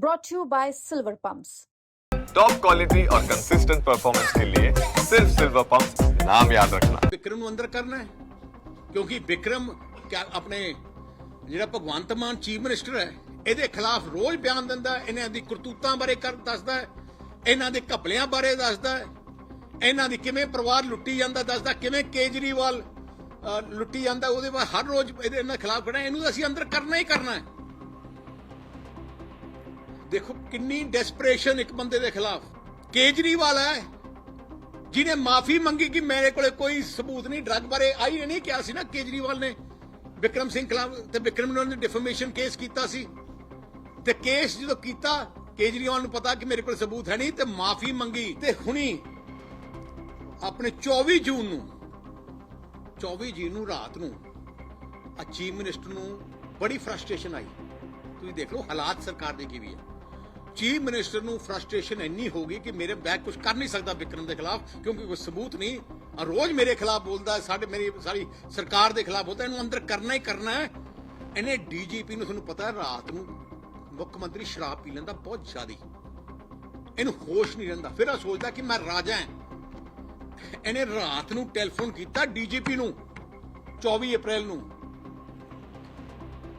brought to you by Silver Pumps. Top quality और consistent performance के लिए सिर्फ सिल्वर पंप नाम याद रखना ਵਿਕਰਮ ਨੂੰ ਅੰਦਰ ਕਰਨਾ ਹੈ ਕਿਉਂਕਿ ਵਿਕਰਮ ਕਿਆ- ਆਪਣੇ ਜਿਹੜਾ ਭਗਵੰਤ ਮਾਨ ਚੀਫ ਮਿਨਿਸਟਰ ਹੈ ਇਹਦੇ ਖਿਲਾਫ ਰੋਜ਼ ਬਿਆਨ ਦਿੰਦਾ ਹੈ ਇਹਨਾਂ ਦੀ ਕਰਤੂਤਾਂ ਬਾਰੇ ਕਰ ਦੱਸਦਾ ਹੈ ਇਹਨਾਂ ਦੇ ਘਪਲਿਆਂ ਬਾਰੇ ਦੱਸਦਾ ਹੈ ਇਹਨਾਂ ਦੀ ਕਿਵੇਂ ਪਰਿਵਾਰ ਲੁੱਟੀ ਜਾਂਦਾ ਦੱਸਦਾ ਕਿਵੇਂ ਕੇਜਰੀਵਾਲ ਅਹ, ਲੁੱਟੀ ਜਾਂਦਾ ਉਹਦੇ ਬਾਅਦ ਹਰ ਰੋਜ਼ ਇਹਦੇ ਇਹਨਾਂ ਖਿਲਾਫ ਖੜਾ ਇਹਨੂੰ ਅਸੀਂ ਅੰਦਰ ਕਰਨਾ ਹੀ ਕਰਨਾ ਹੈ ਦੇਖੋ ਕਿੰਨੀ ਡੈਸਪਰੇਸ਼ਨ ਇੱਕ ਬੰਦੇ ਦੇ ਖਿਲਾਫ। ਕੇਜਰੀਵਾਲ ਹੈ, ਜਿਹਨੇ ਮਾਫੀ ਮੰਗੀ ਕਿ ਮੇਰੇ ਕੋਲੇ ਕੋਈ ਸਬੂਤ ਨਹੀਂ ਡਰੱਗ ਬਾਰੇ ਆਈ ਨਹੀਂ ਕਿਹਾ ਸੀ ਨਾ ਕੇਜਰੀਵਾਲ ਨੇ। ਵਿਕਰਮ ਸਿੰਘ ਖਿਲਾਫ ਤੇ ਵਿਕਰਮ ਨੇ ਡਿਫਰਮੇਸ਼ਨ ਕੇਸ ਕੀਤਾ ਸੀ। ਤੇ ਕੇਸ ਜਦੋਂ ਕੀਤਾ, ਕੇਜਰੀਵਾਲ ਨੂੰ ਪਤਾ ਕਿ ਮੇਰੇ ਕੋਲ ਸਬੂਤ ਹੈ ਨਹੀਂ ਤੇ ਮਾਫੀ ਮੰਗੀ ਤੇ ਹੁਣੀ ਆਪਣੇ 24 ਜੂਨ ਨੂੰ 24 ਜੂਨ ਨੂੰ ਰਾਤ ਨੂੰ ਆ ਚੀਫ ਮਿਨਿਸਟਰ ਨੂੰ ਬੜੀ ਫਰਸਟ੍ਰੇਸ਼ਨ ਆਈ। ਤੁਸੀਂ ਦੇਖ ਲਓ ਹਾਲਾਤ ਸਰਕਾਰ ਦੇ ਕੀ ਵੀ ਹੈ। ਚੀਫ ਮਿਨਿਸਟਰ ਨੂੰ ਫਰਸਟ੍ਰੇਸ਼ਨ ਇੰਨੀ ਹੋ ਗਈ ਕਿ ਮੇਰੇ ਬੈਕ ਕੁਝ ਕਰ ਨਹੀਂ ਸਕਦਾ ਵਿਕਰਮ ਦੇ ਖਿਲਾਫ ਕਿਉਂਕਿ ਕੋਈ ਸਬੂਤ ਨਹੀਂ। ਆ ਰੋਜ਼ ਮੇਰੇ ਖਿਲਾਫ ਬੋਲਦਾ ਸਾਡੇ ਮੇਰੀ ਸਾਰੀ ਸਰਕਾਰ ਦੇ ਖਿਲਾਫ ਬੋਲਦਾ ਇਹਨੂੰ ਅੰਦਰ ਕਰਨਾ ਹੀ ਕਰਨਾ ਹੈ। ਇਹਨੇ ਡੀਜੀਪੀ ਨੂੰ ਤੁਹਾਨੂੰ ਪਤਾ ਰਾਤ ਨੂੰ ਮੁੱਖ ਮੰਤਰੀ ਸ਼ਰਾਬ ਪੀ ਲੈਂਦਾ ਬਹੁਤ ਜ਼ਿਆਦੀ। ਇਹਨੂੰ ਹੋਸ਼ ਨਹੀਂ ਰਹਿੰਦਾ। ਫਿਰ ਆ ਸੋਚਦਾ ਕਿ ਮੈਂ ਰਾਜਾ ਹਾਂ। ਇਹਨੇ ਰਾਤ ਨੂੰ ਟੈਲੀਫੋਨ ਕੀਤਾ ਡੀਜੀਪੀ ਨੂੰ 24 ਅਪ੍ਰੈਲ ਨੂੰ।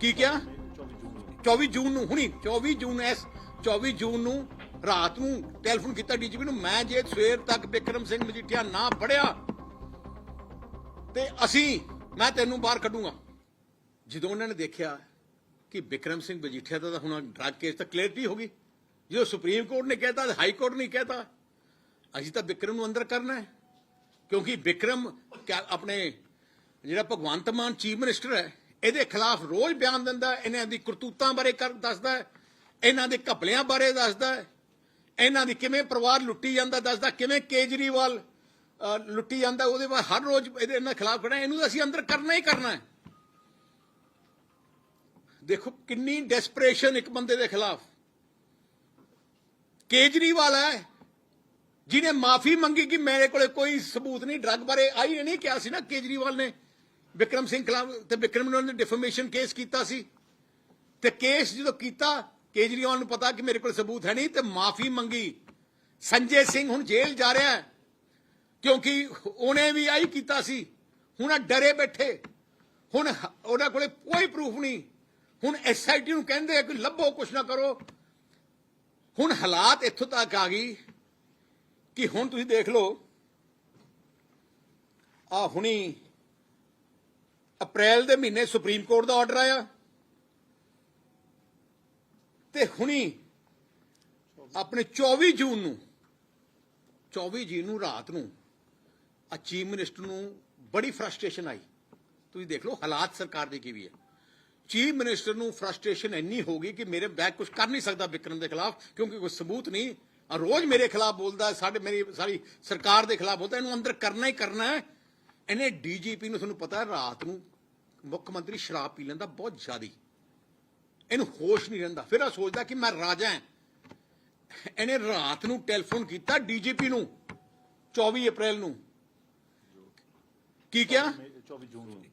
ਕੀ ਕਿਹਾ? 24 ਜੂਨ ਨੂੰ। ਹੁਣੀ 24 ਜੂਨ ਐਸ 24 ਜੂਨ ਨੂੰ ਰਾਤ ਨੂੰ ਟੈਲੀਫੋਨ ਕੀਤਾ ਡੀਜੀਪੀ ਨੂੰ, ਮੈਂ ਜੇ ਸਵੇਰ ਤੱਕ ਬਿਕਰਮ ਸਿੰਘ ਮਜੀਠੀਆ ਨਾ ਪੜਿਆ ਤੇ ਅਸੀਂ, ਮੈਂ ਤੈਨੂੰ ਬਾਹਰ ਕੱਢੂੰਗਾ। ਜਦੋਂ ਉਹਨਾਂ ਨੇ ਦੇਖਿਆ ਕਿ ਬਿਕਰਮ ਸਿੰਘ ਮਜੀਠੀਆ ਦਾ ਤਾਂ ਹੁਣ ਡਰੱਗ ਕੇਸ ਤਾਂ ਕਲੀਅਰਟੀ ਹੋ ਗਈ। ਜਦੋਂ ਸੁਪਰੀਮ ਕੋਰਟ ਨੇ ਕਹਿਤਾ ਤੇ ਹਾਈ ਕੋਰਟ ਨੇ ਕਹਿਤਾ, ਅਸੀਂ ਤਾਂ ਬਿਕਰਮ ਨੂੰ ਅੰਦਰ ਕਰਨਾ ਹੈ। ਕਿਉਂਕਿ ਬਿਕਰਮ ਕਿਆ- ਆਪਣੇ ਜਿਹੜਾ ਭਗਵੰਤ ਮਾਨ ਚੀਫ ਮਿਨਿਸਟਰ ਹੈ, ਇਹਦੇ ਖਿਲਾਫ ਰੋਜ਼ ਬਿਆਨ ਦਿੰਦਾ ਹੈ, ਇਹਨਾਂ ਦੀ ਕਰਤੂਤਾਂ ਬਾਰੇ ਕਰ ਦੱਸਦਾ ਹੈ। ਇਹਨਾਂ ਦੇ ਘਪਲਿਆਂ ਬਾਰੇ ਦੱਸਦਾ ਹੈ। ਇਹਨਾਂ ਦੀ ਕਿਵੇਂ ਪਰਿਵਾਰ ਲੁੱਟੀ ਜਾਂਦਾ ਦੱਸਦਾ, ਕਿਵੇਂ ਕੇਜਰੀਵਾਲ ਲੁੱਟੀ ਜਾਂਦਾ, ਉਹਦੇ ਬਾਅਦ ਹਰ ਰੋਜ਼ ਇਹਦੇ ਇਹਨਾਂ ਖਿਲਾਫ ਖੜਾ ਇਹਨੂੰ ਅਸੀਂ ਅੰਦਰ ਕਰਨਾ ਹੀ ਕਰਨਾ ਹੈ। ਦੇਖੋ ਕਿੰਨੀ ਡੈਸਪਰੇਸ਼ਨ ਇੱਕ ਬੰਦੇ ਦੇ ਖਿਲਾਫ। ਕੇਜਰੀਵਾਲ ਹੈ, ਜਿਹਨੇ ਮਾਫੀ ਮੰਗੀ ਕਿ ਮੇਰੇ ਕੋਲੇ ਕੋਈ ਸਬੂਤ ਨਹੀਂ ਡਰੱਗ ਬਾਰੇ ਆਈ ਇਹ ਨਹੀਂ ਕਿਹਾ ਸੀ ਨਾ ਕੇਜਰੀਵਾਲ ਨੇ। ਵਿਕਰਮ ਸਿੰਘ ਖਿਲਾਫ ਤੇ ਵਿਕਰਮ ਨੇ ਡਿਫਰਮੇਸ਼ਨ ਕੇਸ ਕੀਤਾ ਸੀ। ਤੇ ਕੇਸ ਜਦੋਂ ਕੀਤਾ ਕੇਜਰੀਵਾਲ ਨੂੰ ਪਤਾ ਕਿ ਮੇਰੇ ਕੋਲ ਸਬੂਤ ਹੈ ਨਹੀਂ ਤੇ ਮਾਫੀ ਮੰਗੀ। ਸੰਜੇ ਸਿੰਘ ਹੁਣ ਜੇਲ੍ਹ ਜਾ ਰਿਹਾ ਹੈ, ਕਿਉਂਕਿ ਉਹਨੇ ਵੀ ਆਈ ਕੀਤਾ ਸੀ। ਹੁਣ ਡਰੇ ਬੈਠੇ। ਹੁਣ ਉਹਨਾਂ ਕੋਲੇ ਕੋਈ ਪ੍ਰੂਫ ਨਹੀਂ। ਹੁਣ ਐਸਆਈਟੀ ਨੂੰ ਕਹਿੰਦੇ ਆ ਕਿ ਲੱਭੋ, ਕੁਛ ਨਾ ਕਰੋ। ਹੁਣ ਹਾਲਾਤ ਇੱਥੋਂ ਤੱਕ ਆ ਗਈ ਕਿ ਹੁਣ ਤੁਸੀਂ ਦੇਖ ਲਓ। ਆ ਹੁਣੀ ਅਪ੍ਰੈਲ ਦੇ ਮਹੀਨੇ ਸੁਪਰੀਮ ਕੋਰਟ ਦਾ ਆਰਡਰ ਆਇਆ। ਤੇ ਹੁਣੀ ਆਪਣੇ 24 ਜੂਨ ਨੂੰ 24 ਜੂਨ ਨੂੰ ਰਾਤ ਨੂੰ ਆ ਚੀਫ ਮਿਨਿਸਟਰ ਨੂੰ ਬੜੀ ਫਰਸਟ੍ਰੇਸ਼ਨ ਆਈ। ਤੁਸੀਂ ਦੇਖ ਲਓ ਹਾਲਾਤ ਸਰਕਾਰ ਦੀ ਕੀ ਵੀ ਹੈ। ਚੀਫ ਮਿਨਿਸਟਰ ਨੂੰ ਫਰਸਟ੍ਰੇਸ਼ਨ ਇੰਨੀ ਹੋ ਗਈ ਕਿ ਮੇਰੇ ਬੈਕ ਕੁਝ ਕਰ ਨਹੀਂ ਸਕਦਾ ਵਿਕਰਮ ਦੇ ਖਿਲਾਫ, ਕਿਉਂਕਿ ਕੋਈ ਸਬੂਤ ਨਹੀਂ। ਆ ਰੋਜ਼ ਮੇਰੇ ਖਿਲਾਫ ਬੋਲਦਾ, ਸਾਡੇ ਮੇਰੀ ਸਾਰੀ ਸਰਕਾਰ ਦੇ ਖਿਲਾਫ ਬੋਲਦਾ, ਇਹਨੂੰ ਅੰਦਰ ਕਰਨਾ ਹੀ ਕਰਨਾ ਹੈ। ਇਹਨੇ ਡੀਜੀਪੀ ਨੂੰ ਤੁਹਾਨੂੰ ਪਤਾ ਰਾਤ ਨੂੰ ਮੁੱਖ ਮੰਤਰੀ ਸ਼ਰਾਬ ਪੀ ਲੈਂਦਾ ਬਹੁਤ ਜ਼ਿਆਦੀ। ਇਹਨੂੰ ਹੋਸ਼ ਨਹੀਂ ਰਹਿੰਦਾ। ਫਿਰ ਆ ਸੋਚਦਾ ਕਿ ਮੈਂ ਰਾਜਾ ਹਾਂ। ਇਹਨੇ ਰਾਤ ਨੂੰ ਟੈਲੀਫੋਨ ਕੀਤਾ ਡੀਜੀਪੀ ਨੂੰ 24 ਅਪ੍ਰੈਲ ਨੂੰ। ਕੀ ਕਿਹਾ?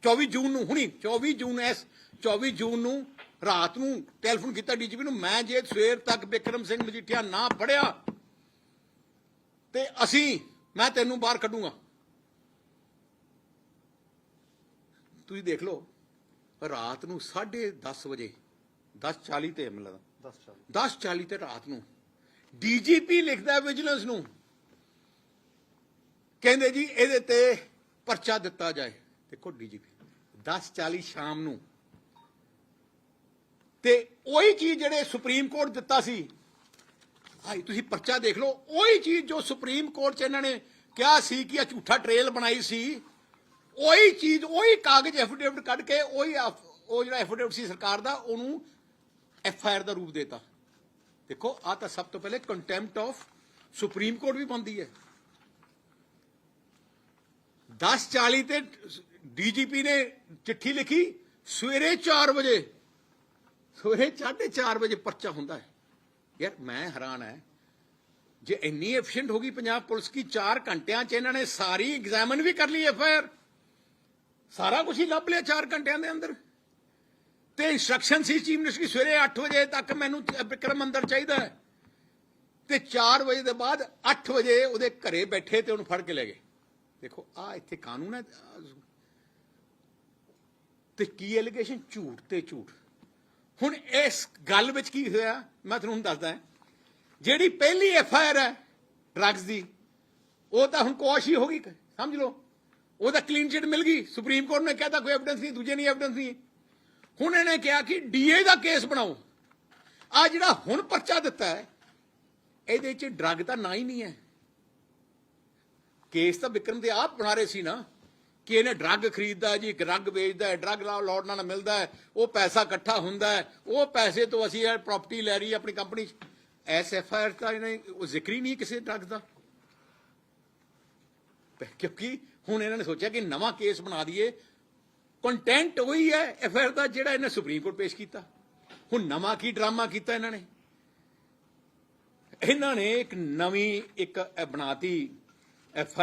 24 ਜੂਨ ਨੂੰ। ਹੁਣੀ 24 ਜੂਨ ਐਸ 24 ਜੂਨ ਨੂੰ ਰਾਤ ਨੂੰ ਟੈਲੀਫੋਨ ਕੀਤਾ ਡੀਜੀਪੀ ਨੂੰ। ਮੈਂ ਜੇ ਸਵੇਰ ਤੱਕ ਵਿਕਰਮ ਸਿੰਘ ਮਜੀਠੀਆ ਨਾ ਪੜਿਆ ਤੇ ਅਸੀਂ ਮੈਂ ਤੈਨੂੰ ਬਾਹਰ ਕੱਢੂੰਗਾ। ਤੁਸੀਂ ਦੇਖ ਲਓ ਰਾਤ ਨੂੰ 10:30 ਵਜੇ 10:40 ਤੇ ਮਿਲਦਾ 10:40 ਤੇ ਰਾਤ ਨੂੰ। ਡੀਜੀਪੀ ਲਿਖਦਾ ਵਿਜੀਲੈਂਸ ਨੂੰ। ਕਹਿੰਦੇ ਜੀ ਇਹਦੇ ਤੇ ਪਰਚਾ ਦਿੱਤਾ ਜਾਏ। ਦੇਖੋ ਡੀਜੀਪੀ 10:40 ਸ਼ਾਮ ਨੂੰ। ਤੇ ਉਹੀ ਚੀਜ਼ ਜਿਹੜੇ ਸੁਪਰੀਮ ਕੋਰਟ ਦਿੱਤਾ ਸੀ। ਭਾਈ ਤੁਸੀਂ ਪਰਚਾ ਦੇਖ ਲਓ ਉਹੀ ਚੀਜ਼ ਜੋ ਸੁਪਰੀਮ ਕੋਰਟ 'ਚ ਇਹਨਾਂ ਨੇ ਕਿਹਾ ਸੀ ਕਿ ਇਹ ਝੂਠਾ ਟ੍ਰੇਲ ਬਣਾਈ ਸੀ ਉਹੀ ਚੀਜ਼ ਉਹੀ ਕਾਗਜ਼ ਐਫੀਡੇਵਿਟ ਕੱਢ ਕੇ ਉਹੀ ਉਹ ਜਿਹੜਾ ਐਫੀਡੇਵਿਟ ਸੀ ਸਰਕਾਰ ਦਾ ਉਹਨੂੰ ਐਫ ਆਈ ਆਰ ਦਾ ਰੂਪ ਦੇਤਾ। ਦੇਖੋ ਆ ਤਾਂ ਸਭ ਤੋਂ ਪਹਿਲੇ ਕੰਟੈਂਪਟ ਆਫ ਸੁਪਰੀਮ ਕੋਰਟ ਵੀ ਬੰਦੀ ਹੈ। 10:40 ਤੇ ਡੀਜੀਪੀ ਨੇ ਚਿੱਠੀ ਲਿਖੀ, ਸਵੇਰੇ 4 ਵਜੇ। ਸਵੇਰੇ 4:30 ਵਜੇ ਪਰਚਾ ਹੁੰਦਾ ਹੈ। ਯਾਰ, ਮੈਂ ਹੈਰਾਨ ਹੈ। ਜੇ ਇੰਨੀ ਐਫੀਸ਼ੀਐਂਟ ਹੋ ਗਈ ਪੰਜਾਬ ਪੁਲਿਸ ਕੀ 4 ਘੰਟਿਆਂ ਚ ਇਹਨਾਂ ਨੇ ਸਾਰੀ ਐਗਜ਼ਾਮਨ ਵੀ ਕਰ ਲਈ ਐਫ ਆਈ ਆਰ ਸਾਰਾ ਕੁਝ ਹੀ ਲੱਭ ਲਿਆ 4 ਘੰਟਿਆਂ ਦੇ ਅੰਦਰ। ਤੇ ਇਨਸਟਰਕਸ਼ਨ ਸੀ ਚੀਫ ਮਿਨਿਸਟਰ ਦੀ ਸਵੇਰੇ 8 ਵਜੇ ਤੱਕ ਮੈਨੂੰ ਵਿਕਰਮ ਅੰਦਰ ਚਾਹੀਦਾ ਹੈ। ਤੇ 4 ਵਜੇ ਦੇ ਬਾਅਦ 8 ਵਜੇ ਉਹਦੇ ਘਰੇ ਬੈਠੇ ਤੇ ਉਹਨੂੰ ਫੜ ਕੇ ਲੈ ਗਏ। ਦੇਖੋ, ਆ ਇੱਥੇ ਕਾਨੂੰਨ ਹੈ। ਤੇ ਕੀ ਐਲੀਗੇਸ਼ਨ ਝੂਠ ਤੇ ਝੂਠ। ਹੁਣ ਇਸ ਗੱਲ ਵਿੱਚ ਕੀ ਹੋਇਆ? ਮੈਂ ਤੁਹਾਨੂੰ ਦੱਸਦਾ ਜਿਹੜੀ ਪਹਿਲੀ ਐਫ ਆਈ ਆਰ ਹੈ ਡਰੱਗਸ ਦੀ, ਉਹ ਤਾਂ ਹੁਣ ਕੋਸ਼ ਹੀ ਹੋ ਗਈ। ਸਮਝ ਲਓ। ਉਹਦਾ ਕਲੀਨ ਚਿਟ ਮਿਲ ਗਈ। ਸੁਪਰੀਮ ਕੋਰਟ ਨੇ ਕਹਿਤਾ ਕੋਈ ਐਵੀਡੈਂਸ ਨਹੀਂ, ਦੂਜੇ ਨਹੀਂ ਐਵੀਡੈਂਸ ਨਹੀਂ। ਹੁਣ ਇਹਨੇ ਕਿਹਾ ਕਿ ਡੀਏ ਦਾ ਕੇਸ ਬਣਾਓ। ਆ ਜਿਹੜਾ ਹੁਣ ਪਰਚਾ ਦਿੱਤਾ ਹੈ, ਇਹਦੇ ਚ ਡਰੱਗ ਤਾਂ ਨਾ ਹੀ ਨਹੀਂ ਹੈ। ਕੇਸ ਤਾਂ ਵਿਕਰਮ ਦੇ ਆਪ ਬਣਾ ਰਹੇ ਸੀ ਨਾ, ਕਿ ਇਹਨੇ ਡਰੱਗ ਖਰੀਦਦਾ ਜੀ ਡਰੱਗ ਵੇਚਦਾ ਹੈ, ਡਰੱਗ ਲਾਉਣ ਨਾਲ ਮਿਲਦਾ ਹੈ, ਉਹ ਪੈਸਾ ਇਕੱਠਾ ਹੁੰਦਾ ਹੈ, ਉਹ ਪੈਸੇ ਤੋਂ ਅਸੀਂ ਇਹ ਪ੍ਰਾਪਰਟੀ ਲੈ ਰਹੀ ਹੈ ਆਪਣੀ ਕੰਪਨੀ 'ਚ। ਐਸ ਐਫ ਆਈ ਆਰ ਦਾ ਇਹਨੇ ਉਹ ਜ਼ਿਕਰ ਹੀ ਨਹੀਂ ਕਿਸੇ ਡਰੱਗ ਦਾ। ਕਿਉਂਕਿ ਹੁਣ ਇਹਨਾਂ ਨੇ ਸੋਚਿਆ ਕਿ ਨਵਾਂ ਕੇਸ ਬਣਾ ਦਈਏ ਕੰਟੈਂਟ ਉਹੀ ਹੈ ਐਫ ਦਾ ਜਿਹੜਾ ਇਹਨੇ ਸੁਪਰੀਮ ਕੋਰਟ ਪੇਸ਼ ਕੀਤਾ। ਹੁਣ ਨਵਾਂ ਕੀ ਡਰਾਮਾ ਕੀਤਾ ਇਹਨਾਂ ਨੇ? ਇਹਨਾਂ ਨੇ ਇੱਕ ਨਵੀਂ ਇੱਕ ਇਹ ਬਣਾਤੀ ਐਫ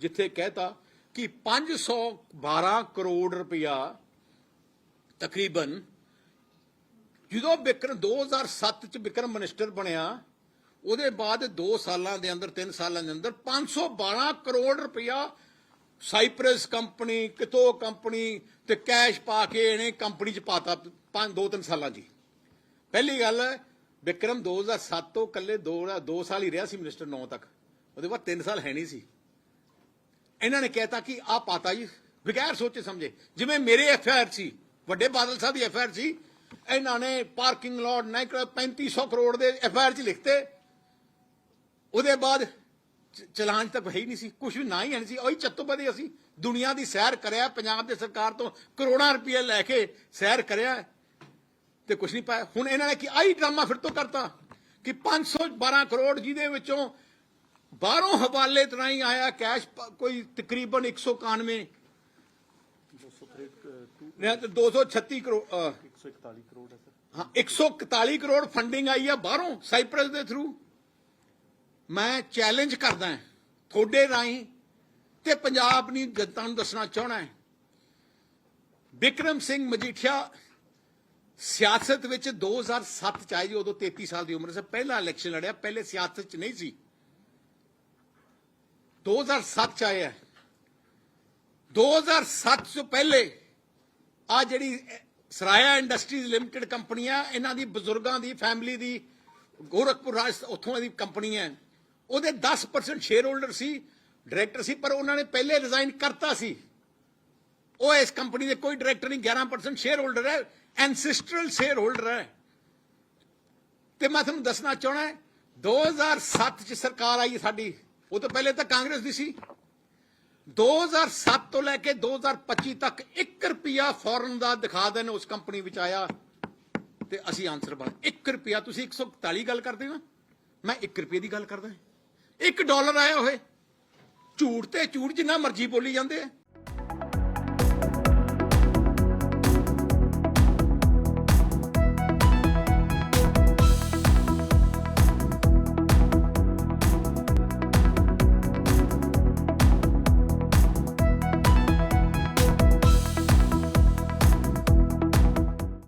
ਜਿੱਥੇ ਕਹਿਤਾ ਕਿ 512 ਕਰੋੜ ਰੁਪਇਆ ਤਕਰੀਬਨ ਜਦੋਂ ਵਿਕਰਮ 2007 ਚ ਵਿਕਰਮ ਮਿਨਿਸਟਰ ਬਣਿਆ, ਉਹਦੇ ਬਾਅਦ 2 ਸਾਲਾਂ ਦੇ ਅੰਦਰ 3 ਸਾਲਾਂ ਦੇ ਅੰਦਰ 512 ਕਰੋੜ ਰੁਪਇਆ ਸਾਈਪ੍ਰਸ ਕੰਪਨੀ ਕਿਤੋ ਕੰਪਨੀ ਤੇ ਕੈਸ਼ ਪਾ ਕੇ ਇਹਨੇ ਕੰਪਨੀ ਚ ਪਾਤਾ 5 2 3 ਸਾਲਾਂ ਜੀ ਪਹਿਲੀ ਗੱਲ ਹੈ, ਵਿਕਰਮ 2007 ਤੋਂ ਕੱਲੇ 2 2 ਸਾਲ ਹੀ ਰਿਹਾ ਸੀ ਮਿਨਿਸਟਰ 9 ਤੱਕ। ਉਹਦੇ ਬਾਅਦ 3 ਸਾਲ ਹੈ ਨਹੀਂ ਸੀ। ਇਹਨਾਂ ਨੇ ਕਹਿਤਾ ਕਿ ਆ ਪਾਤਾ ਜੀ ਬਗੈਰ ਸੋਚੇ ਸਮਝੇ। ਜਿਵੇਂ ਮੇਰੇ ਐਫ ਆਰ ਸੀ ਵੱਡੇ ਬਾਦਲ ਸਾਹਿਬ ਦੀ ਐਫ ਆਰ ਸੀ ਇਹਨਾਂ ਨੇ ਪਾਰਕਿੰਗ ਲਾਟ ਨਹੀਂ 3500 ਕਰੋੜ ਦੇ ਐਫ ਆਰ ਚ ਲਿਖਤੇ। ਉਹਦੇ ਬਾਅਦ ਚ- ਚਲਾਨ ਤੱਕ ਹੈ ਹੀ ਨਹੀਂ ਸੀ ਕੁਝ ਵੀ ਨਾ ਹੀ ਹੈ ਨਹੀਂ ਸੀ। ਉਹੀ ਚੱਤੋਬਦੀ ਅਸੀਂ ਦੁਨੀਆ ਦੀ ਸੈਰ ਕਰਿਆ ਪੰਜਾਬ ਦੇ ਸਰਕਾਰ ਤੋਂ ਕਰੋੜਾਂ ਰੁਪਏ ਲੈ ਕੇ ਸੈਰ ਕਰਿਆ ਤੇ ਕੁਝ ਨਹੀਂ ਪਾਇਆ। ਹੁਣ ਇਹਨਾਂ ਨੇ ਕੀ ਆਈ ਡਰਾਮਾ ਫਿਰ ਤੋਂ ਕਰਤਾ ਕਿ 512 ਕਰੋੜ ਜਿਹਦੇ ਵਿੱਚੋਂ ਬਾਹਰੋਂ ਹਵਾਲੇ ਤਰਾਈ ਆਇਆ ਕੈਸ਼ ਕੋਈ ਤਕਰੀਬਨ 191 ਨਹੀਂ ਤਾਂ 236 ਕਰੋੜ ਅਹ, 141 ਕਰੋੜ ਹੈ ਸਰ। ਹਾਂ 141 ਕਰੋੜ ਫੰਡਿੰਗ ਆਈ ਆ ਬਾਹਰੋਂ ਸਾਈਪ੍ਰਸ ਦੇ ਥਰੂ ਮੈਂ ਚੈਲੰਜ ਕਰਦਾ ਹਾਂ ਤੁਹਾਡੇ ਰਾਹੀਂ ਤੇ ਪੰਜਾਬ ਦੀ ਜਨਤਾ ਨੂੰ ਦੱਸਣਾ ਚਾਹਣਾ ਹੈ। ਵਿਕਰਮ ਸਿੰਘ ਮਜੀਠੀਆ ਸਿਆਸਤ ਵਿੱਚ 2007 ਚ ਆਏ ਜੀ, ਉਦੋਂ 33 ਸਾਲ ਦੀ ਉਮਰ ਸੀ। ਪਹਿਲਾ ਇਲੈਕਸ਼ਨ ਲੜਿਆ, ਪਹਿਲੇ ਸਿਆਸਤ ਚ ਨਹੀਂ ਸੀ। 2007 ਚ ਆਇਆ। 2007 ਤੋਂ ਪਹਿਲੇ ਆ ਜਿਹੜੀ ਸਰਾਇਆ ਇੰਡਸਟਰੀਜ਼ ਲਿਮਟਿਡ ਕੰਪਨੀ ਆ ਇਹਨਾਂ ਦੀ ਬਜ਼ੁਰਗਾਂ ਦੀ, ਫੈਮਿਲੀ ਦੀ, ਗੋਰਖਪੁਰ ਰਾਜ, ਉੱਥੋਂ ਦੀ ਕੰਪਨੀ ਹੈ ਉਹਦੇ 10% ਸ਼ੇਅਰ ਹੋਲਡਰ ਸੀ ਡਾਇਰੈਕਟਰ ਸੀ, ਪਰ ਉਹਨਾਂ ਨੇ ਪਹਿਲੇ ਰਿਜ਼ਾਈਨ ਕਰਤਾ ਸੀ। ਉਹ ਇਸ ਕੰਪਨੀ ਦੇ ਕੋਈ ਡਾਇਰੈਕਟਰ ਨਹੀਂ 11% ਸ਼ੇਅਰ ਹੋਲਡਰ ਹੈ ਐਂਸੈਸਟਰਲ ਸ਼ੇਅਰ ਹੋਲਡਰ ਹੈ। ਤੇ ਮੈਂ ਤੁਹਾਨੂੰ ਦੱਸਣਾ ਚਾਹਣਾ 2007 ਚ ਸਰਕਾਰ ਆਈ ਸਾਡੀ, ਉਹ ਤੋਂ ਪਹਿਲੇ ਤਾਂ ਕਾਂਗਰਸ ਦੀ ਸੀ। 2007 ਤੋਂ ਲੈ ਕੇ 2025 ਤੱਕ 1 ਰੁਪਿਆ ਫੋਰਨ ਦਾ ਦਿਖਾ ਦੇਣ ਉਸ ਕੰਪਨੀ ਵਿੱਚ ਆਇਆ। ਤੇ ਅਸੀਂ ਆਨਸਰ ਬਣ 1 ਰੁਪਿਆ ਤੁਸੀਂ 141 ਗੱਲ ਕਰਦੇ ਹੋ ਮੈਂ 1 ਰੁਪਏ ਦੀ ਗੱਲ ਕਰਦਾ 1 ਡਾਲਰ ਆਇਆ ਹੋਏ। ਝੂਠ ਤੇ ਝੂਠ ਜਿੰਨਾ ਮਰਜ਼ੀ ਬੋਲੀ ਜਾਂਦੇ ਆ।